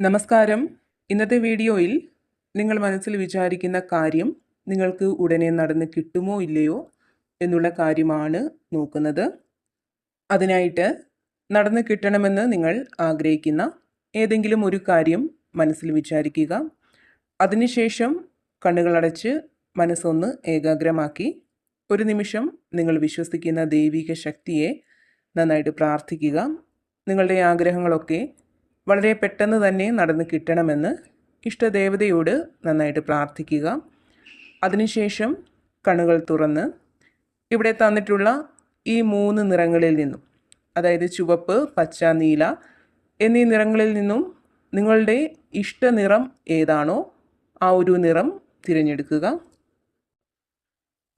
നമസ്കാരം. ഇന്നത്തെ വീഡിയോയിൽ നിങ്ങൾ മനസ്സിൽ വിചാരിക്കുന്ന കാര്യം നിങ്ങൾക്ക് ഉടനെ നടന്ന് കിട്ടുമോ ഇല്ലയോ എന്നുള്ള കാര്യമാണ് നോക്കുന്നത്. അതിനായിട്ട് നടന്ന് കിട്ടണമെന്ന് നിങ്ങൾ ആഗ്രഹിക്കുന്ന ഏതെങ്കിലും ഒരു കാര്യം മനസ്സിൽ വിചാരിക്കുക. അതിനുശേഷം കണ്ണുകളടച്ച് മനസ്സൊന്ന് ഏകാഗ്രമാക്കി ഒരു നിമിഷം നിങ്ങൾ വിശ്വസിക്കുന്ന ദൈവിക ശക്തിയെ നന്നായിട്ട് പ്രാർത്ഥിക്കുക. നിങ്ങളുടെ ആഗ്രഹങ്ങളൊക്കെ വളരെ പെട്ടെന്ന് തന്നെ നടന്ന് കിട്ടണമെന്ന് ഇഷ്ടദേവതയോട് നന്നായിട്ട് പ്രാർത്ഥിക്കുക. അതിനുശേഷം കണ്ണുകൾ തുറന്ന് ഇവിടെ തന്നിട്ടുള്ള ഈ മൂന്ന് നിറങ്ങളിൽ നിന്നും അതായത് ചുവപ്പ് പച്ച നീല എന്നീ നിറങ്ങളിൽ നിന്നും നിങ്ങളുടെ ഇഷ്ട നിറം ഏതാണോ ആ ഒരു നിറം തിരഞ്ഞെടുക്കുക.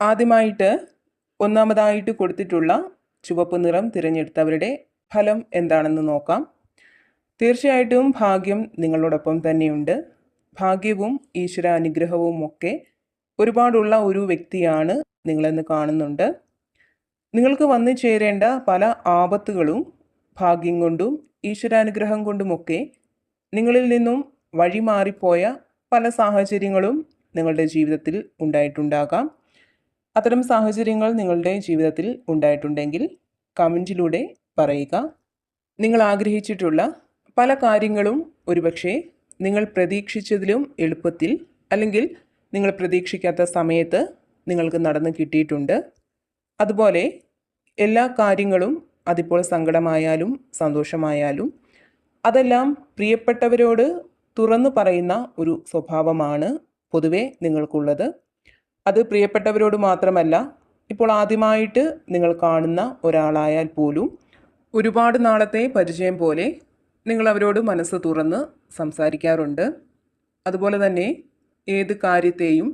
ആദ്യമായിട്ട് ഒന്നാമതായിട്ട് കൊടുത്തിട്ടുള്ള ചുവപ്പ് നിറം തിരഞ്ഞെടുത്തവരുടെ ഫലം എന്താണെന്ന് നോക്കാം. തീർച്ചയായിട്ടും ഭാഗ്യം നിങ്ങളോടൊപ്പം തന്നെയുണ്ട്. ഭാഗ്യവും ഈശ്വര അനുഗ്രഹവും ഒക്കെ ഒരുപാടുള്ള ഒരു വ്യക്തിയാണ് നിങ്ങളെന്ന് കാണുന്നുണ്ട്. നിങ്ങൾക്ക് വന്നു ചേരേണ്ട പല ആപത്തുകളും ഭാഗ്യം കൊണ്ടും ഈശ്വരാനുഗ്രഹം കൊണ്ടുമൊക്കെ നിങ്ങളിൽ നിന്നും വഴിമാറിപ്പോയ പല സാഹചര്യങ്ങളും നിങ്ങളുടെ ജീവിതത്തിൽ ഉണ്ടായിട്ടുണ്ടാകാം. അത്തരം സാഹചര്യങ്ങൾ നിങ്ങളുടെ ജീവിതത്തിൽ ഉണ്ടായിട്ടുണ്ടെങ്കിൽ കമന്റിലൂടെ പറയുക. നിങ്ങൾ ആഗ്രഹിച്ചിട്ടുള്ള പല കാര്യങ്ങളും ഒരുപക്ഷെ നിങ്ങൾ പ്രതീക്ഷിച്ചതിലും എളുപ്പത്തിൽ അല്ലെങ്കിൽ നിങ്ങൾ പ്രതീക്ഷിക്കാത്ത സമയത്ത് നിങ്ങൾക്ക് നടന്ന് കിട്ടിയിട്ടുണ്ട്. അതുപോലെ എല്ലാ കാര്യങ്ങളും അതിപ്പോൾ സങ്കടമായാലും സന്തോഷമായാലും അതെല്ലാം പ്രിയപ്പെട്ടവരോട് തുറന്നു പറയുന്ന ഒരു സ്വഭാവമാണ് പൊതുവെ നിങ്ങൾക്കുള്ളത്. അത് പ്രിയപ്പെട്ടവരോട് മാത്രമല്ല ഇപ്പോൾ ആദ്യമായിട്ട് നിങ്ങൾ കാണുന്ന ഒരാളായാൽ പോലും ഒരുപാട് നാളത്തെ പരിചയം പോലെ നിങ്ങൾ അവരോട് മനസ്സ് തുറന്ന് സംസാരിക്കാറുണ്ട്. അതുപോലെ തന്നെ ഏത് കാര്യത്തെയും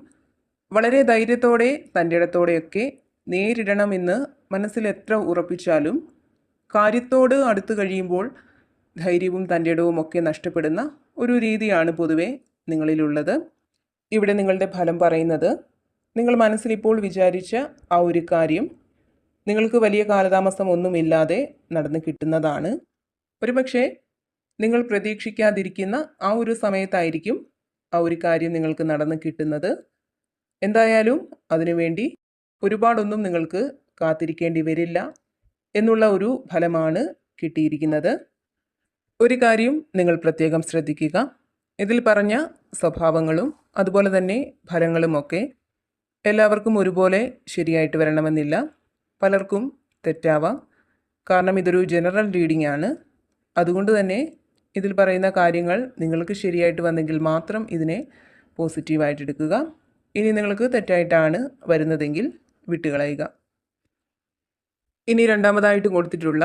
വളരെ ധൈര്യത്തോടെ തന്റെ ഇടത്തോടെയൊക്കെ നേരിടണമെന്ന് മനസ്സിൽ എത്ര ഉറപ്പിച്ചാലും കാര്യത്തോട് അടുത്തു കഴിയുമ്പോൾ ധൈര്യവും തന്റെ ഇടവും ഒക്കെ നഷ്ടപ്പെടുന്ന ഒരു രീതിയാണ് പൊതുവെ നിങ്ങളിലുള്ളത്. ഇവിടെ നിങ്ങളുടെ ഫലം പറയുന്നത് നിങ്ങൾ മനസ്സിലിപ്പോൾ വിചാരിച്ച ആ ഒരു കാര്യം നിങ്ങൾക്ക് വലിയ കാലതാമസം ഒന്നുമില്ലാതെ നടന്നു കിട്ടുന്നതാണ്. ഒരുപക്ഷെ നിങ്ങൾ പ്രതീക്ഷിക്കാതിരിക്കുന്ന ആ ഒരു സമയത്തായിരിക്കും ആ ഒരു കാര്യം നിങ്ങൾക്ക് നടന്ന് കിട്ടുന്നത്. എന്തായാലും അതിനുവേണ്ടി ഒരുപാടൊന്നും നിങ്ങൾക്ക് കാത്തിരിക്കേണ്ടി വരില്ല എന്നുള്ള ഒരു ഫലമാണ് കിട്ടിയിരിക്കുന്നത്. ഒരു കാര്യം നിങ്ങൾ പ്രത്യേകം ശ്രദ്ധിക്കുക. ഇതിൽ പറഞ്ഞ സ്വഭാവങ്ങളും അതുപോലെ തന്നെ ഫലങ്ങളുമൊക്കെ എല്ലാവർക്കും ഒരുപോലെ ശരിയായിട്ട് വരണമെന്നില്ല. പലർക്കും തെറ്റാവാം. കാരണം ഇതൊരു ജനറൽ റീഡിംഗ് ആണ്. അതുകൊണ്ട് തന്നെ ഇതിൽ പറയുന്ന കാര്യങ്ങൾ നിങ്ങൾക്ക് ശരിയായിട്ട് വന്നെങ്കിൽ മാത്രം ഇതിനെ പോസിറ്റീവായിട്ട് എടുക്കുക. ഇനി നിങ്ങൾക്ക് തെറ്റായിട്ടാണ് വരുന്നതെങ്കിൽ വിട്ടുകളയുക. ഇനി രണ്ടാമതായിട്ട് കൊടുത്തിട്ടുള്ള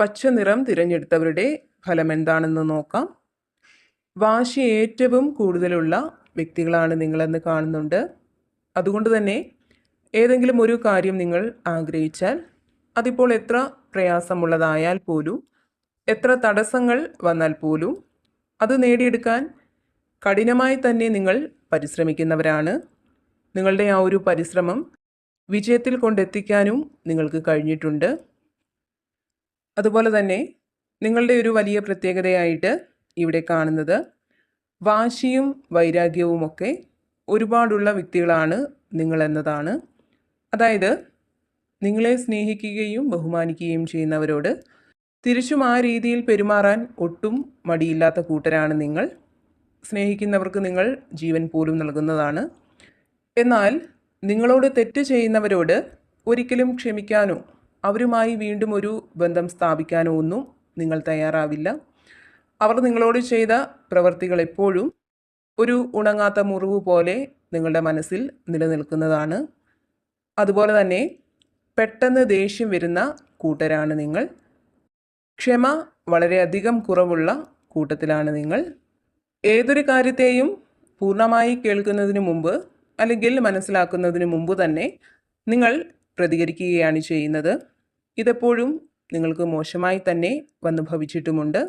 പച്ച നിറം തിരഞ്ഞെടുത്തവരുടെ ഫലം എന്താണെന്ന് നോക്കാം. വാശി ഏറ്റവും കൂടുതലുള്ള വ്യക്തികളാണ് നിങ്ങളെന്ന് കാണുന്നുണ്ട്. അതുകൊണ്ട് തന്നെ ഏതെങ്കിലും ഒരു കാര്യം നിങ്ങൾ ആഗ്രഹിച്ചാൽ അതിപ്പോൾ എത്ര പ്രയാസമുള്ളതായാൽ പോലും എത്ര തടസ്സങ്ങൾ വന്നാൽ പോലും അത് നേടിയെടുക്കാൻ കഠിനമായി തന്നെ നിങ്ങൾ പരിശ്രമിക്കുന്നവരാണ്. നിങ്ങളുടെ ആ ഒരു പരിശ്രമം വിജയത്തിൽ കൊണ്ടെത്തിക്കാനും നിങ്ങൾക്ക് കഴിഞ്ഞിട്ടുണ്ട്. അതുപോലെ തന്നെ നിങ്ങളുടെ ഒരു വലിയ പ്രത്യേകതയായിട്ട് ഇവിടെ കാണുന്നത് വാശിയും വൈരാഗ്യവുമൊക്കെ ഒരുപാടുള്ള വ്യക്തികളാണ് നിങ്ങളെന്നതാണ് അതായത് നിങ്ങളെ സ്നേഹിക്കുകയും ബഹുമാനിക്കുകയും ചെയ്യുന്നവരോട് തിരിച്ചും ആ രീതിയിൽ പെരുമാറാൻ ഒട്ടും മടിയില്ലാത്ത കൂട്ടരാണ് നിങ്ങൾ. സ്നേഹിക്കുന്നവർക്ക് നിങ്ങൾ ജീവൻ പോലും നൽകുന്നതാണ്. എന്നാൽ നിങ്ങളോട് തെറ്റ് ചെയ്യുന്നവരോട് ഒരിക്കലും ക്ഷമിക്കാനോ അവരുമായി വീണ്ടും ഒരു ബന്ധം സ്ഥാപിക്കാനോ ഒന്നും നിങ്ങൾ തയ്യാറാവില്ല. അവർ നിങ്ങളോട് ചെയ്ത പ്രവർത്തികൾ എപ്പോഴും ഒരു ഉണങ്ങാത്ത മുറിവ് പോലെ നിങ്ങളുടെ മനസ്സിൽ നിലനിൽക്കുന്നതാണ്. അതുപോലെ തന്നെ പെട്ടെന്ന് ദേഷ്യം വരുന്ന കൂട്ടരാണ് നിങ്ങൾ. ക്ഷമ വളരെയധികം കുറവുള്ള കൂട്ടത്തിലാണ് നിങ്ങൾ. ഏതൊരു കാര്യത്തെയും പൂർണമായി കേൾക്കുന്നതിന് മുമ്പ് അല്ലെങ്കിൽ മനസ്സിലാക്കുന്നതിന് മുമ്പ് തന്നെ നിങ്ങൾ പ്രതികരിക്കുകയാണ് ചെയ്യുന്നത്. ഇതെപ്പോഴും നിങ്ങൾക്ക് മോശമായി തന്നെ വന്നു ഭവിച്ചിട്ടുമുണ്ട്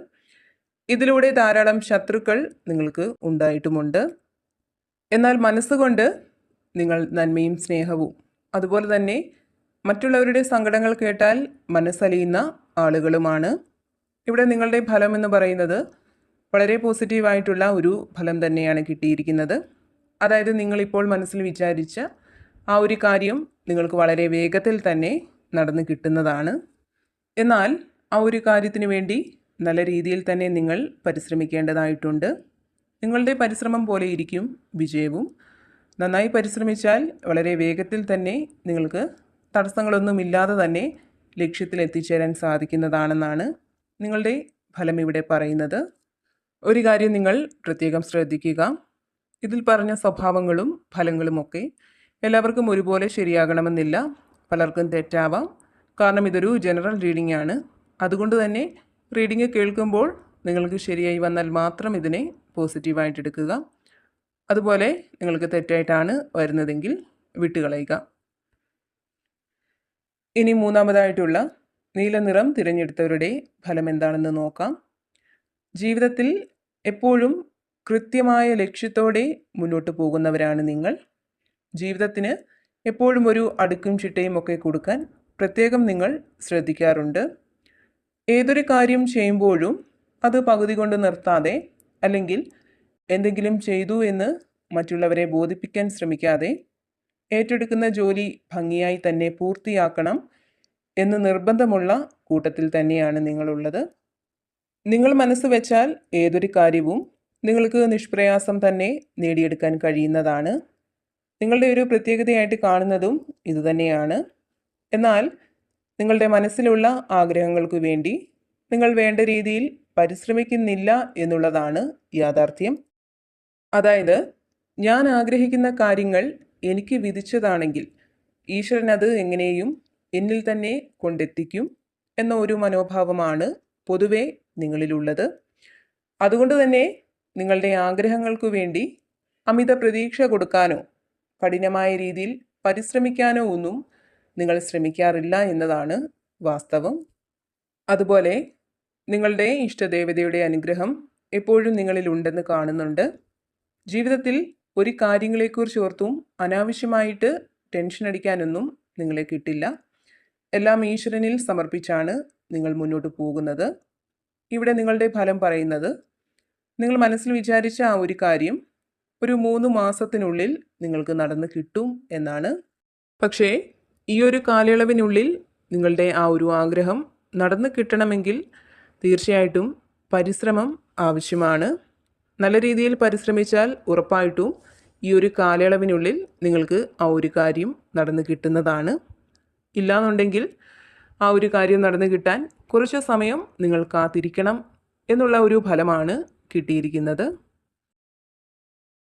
ഇതിലൂടെ ധാരാളം ശത്രുക്കൾ നിങ്ങൾക്ക് ഉണ്ടായിട്ടുമുണ്ട്. എന്നാൽ മനസ്സുകൊണ്ട് നിങ്ങൾ നന്മയും സ്നേഹവും അതുപോലെ തന്നെ മറ്റുള്ളവരുടെ സങ്കടങ്ങൾ കേട്ടാൽ മനസ്സലിയുന്ന ആളുകളുമാണ്. ഇവിടെ നിങ്ങളുടെ ഫലം എന്ന് പറയുന്നത് വളരെ പോസിറ്റീവായിട്ടുള്ള ഒരു ഫലം തന്നെയാണ് കിട്ടിയിരിക്കുന്നത്. അതായത് നിങ്ങളിപ്പോൾ മനസ്സിൽ വിചാരിച്ച ആ ഒരു കാര്യം നിങ്ങൾക്ക് വളരെ വേഗത്തിൽ തന്നെ നടന്നു കിട്ടുന്നതാണ്. എന്നാൽ ആ ഒരു കാര്യത്തിന് വേണ്ടി നല്ല രീതിയിൽ തന്നെ നിങ്ങൾ പരിശ്രമിക്കേണ്ടതായിട്ടുണ്ട്. നിങ്ങളുടെ പരിശ്രമം പോലെ ഇരിക്കും വിജയവും. നന്നായി പരിശ്രമിച്ചാൽ വളരെ വേഗത്തിൽ തന്നെ നിങ്ങൾക്ക് തടസ്സങ്ങളൊന്നുമില്ലാതെ തന്നെ ലക്ഷ്യത്തിൽ എത്തിച്ചേരാൻ സാധിക്കുന്നതാണെന്നാണ് നിങ്ങളുടെ ഫലം ഇവിടെ പറയുന്നത്. ഒരു കാര്യം നിങ്ങൾ പ്രത്യേകം ശ്രദ്ധിക്കുക. ഇതിൽ പറഞ്ഞ സ്വഭാവങ്ങളും ഫലങ്ങളുമൊക്കെ എല്ലാവർക്കും ഒരുപോലെ ശരിയാകണമെന്നില്ല. പലർക്കും തെറ്റാവാം. കാരണം ഇതൊരു ജനറൽ റീഡിംഗ് ആണ്. അതുകൊണ്ട് തന്നെ റീഡിംഗ് കേൾക്കുമ്പോൾ നിങ്ങൾക്ക് ശരിയായി വന്നാൽ മാത്രം ഇതിനെ പോസിറ്റീവായിട്ട് എടുക്കുക അതുപോലെ നിങ്ങൾക്ക് തെറ്റായിട്ടാണ് വരുന്നതെങ്കിൽ വിട്ടുകളയുക. ഇനി മൂന്നാമതായിട്ടുള്ള നീലനിറം തിരഞ്ഞെടുത്തവരുടെ ഫലം എന്താണെന്ന് നോക്കാം. ജീവിതത്തിൽ എപ്പോഴും കൃത്യമായ ലക്ഷ്യത്തോടെ മുന്നോട്ട് പോകുന്നവരാണ് നിങ്ങൾ. ജീവിതത്തിന് എപ്പോഴും ഒരു അടുക്കും ചിട്ടയും ഒക്കെ കൊടുക്കാൻ പ്രത്യേകം നിങ്ങൾ ശ്രദ്ധിക്കാറുണ്ട്. ഏതൊരു കാര്യം ചെയ്യുമ്പോഴും അത് പകുതി കൊണ്ട് നിർത്താതെ അല്ലെങ്കിൽ എന്തെങ്കിലും ചെയ്തു എന്ന് മറ്റുള്ളവരെ ബോധിപ്പിക്കാൻ ശ്രമിക്കാതെ ഏറ്റെടുക്കുന്ന ജോലി ഭംഗിയായി തന്നെ പൂർത്തിയാക്കണം എന്ന് നിർബന്ധമുള്ള കൂട്ടത്തിൽ തന്നെയാണ് നിങ്ങളുള്ളത്. നിങ്ങൾ മനസ്സ് വെച്ചാൽ ഏതൊരു കാര്യവും നിങ്ങൾക്ക് നിഷ്പ്രയാസം തന്നെ നേടിയെടുക്കാൻ കഴിയുന്നതാണ്. നിങ്ങളുടെ ഒരു പ്രത്യേകതയായിട്ട് കാണുന്നതും ഇതുതന്നെയാണ് എന്നാൽ നിങ്ങളുടെ മനസ്സിലുള്ള ആഗ്രഹങ്ങൾക്ക് വേണ്ടി നിങ്ങൾ വേണ്ട രീതിയിൽ പരിശ്രമിക്കുന്നില്ല എന്നുള്ളതാണ് യാഥാർത്ഥ്യം. അതായത് ഞാൻ ആഗ്രഹിക്കുന്ന കാര്യങ്ങൾ എനിക്ക് വിധിച്ചതാണെങ്കിൽ ഈശ്വരൻ അത് എങ്ങനെയും എന്നിൽ തന്നെ കൊണ്ടെത്തിക്കും എന്ന ഒരു മനോഭാവമാണ് പൊതുവെ നിങ്ങളിലുള്ളത്. അതുകൊണ്ട് തന്നെ നിങ്ങളുടെ ആഗ്രഹങ്ങൾക്കു വേണ്ടി അമിത പ്രതീക്ഷ കൊടുക്കാനോ കഠിനമായ രീതിയിൽ പരിശ്രമിക്കാനോ ഒന്നും നിങ്ങൾ ശ്രമിക്കാറില്ല എന്നതാണ് വാസ്തവം. അതുപോലെ നിങ്ങളുടെ ഇഷ്ടദേവതയുടെ അനുഗ്രഹം എപ്പോഴും നിങ്ങളിൽ ഉണ്ടെന്ന് കാണുന്നുണ്ട്. ജീവിതത്തിൽ ഒരു കാര്യങ്ങളെക്കുറിച്ച് ഓർത്തും അനാവശ്യമായിട്ട് ടെൻഷൻ അടിക്കാനൊന്നും നിങ്ങളെ കിട്ടില്ല. എല്ലാം ഈശ്വരനിൽ സമർപ്പിച്ചാണ് നിങ്ങൾ മുന്നോട്ട് പോകുന്നത്. ഇവിടെ നിങ്ങളുടെ ഫലം പറയുന്നത് നിങ്ങൾ മനസ്സിൽ വിചാരിച്ച ആ ഒരു കാര്യം ഒരു മൂന്ന് മാസത്തിനുള്ളിൽ നിങ്ങൾക്ക് നടന്ന് കിട്ടും എന്നാണ്. പക്ഷേ ഈ ഒരു കാലയളവിനുള്ളിൽ നിങ്ങളുടെ ആ ഒരു ആഗ്രഹം നടന്നു കിട്ടണമെങ്കിൽ തീർച്ചയായിട്ടും പരിശ്രമം ആവശ്യമാണ്. നല്ല രീതിയിൽ പരിശ്രമിച്ചാൽ ഉറപ്പായിട്ടും ഈ ഒരു കാലയളവിനുള്ളിൽ നിങ്ങൾക്ക് ആ ഒരു കാര്യം നടന്നു കിട്ടുന്നതാണ്. ഇല്ലാന്നുണ്ടെങ്കിൽ ആ ഒരു കാര്യം നടന്നു കിട്ടാൻ കുറച്ച് സമയം നിങ്ങൾ കാത്തിരിക്കണം എന്നുള്ള ഒരു ഫലമാണ് കിട്ടിയിരിക്കുന്നത്.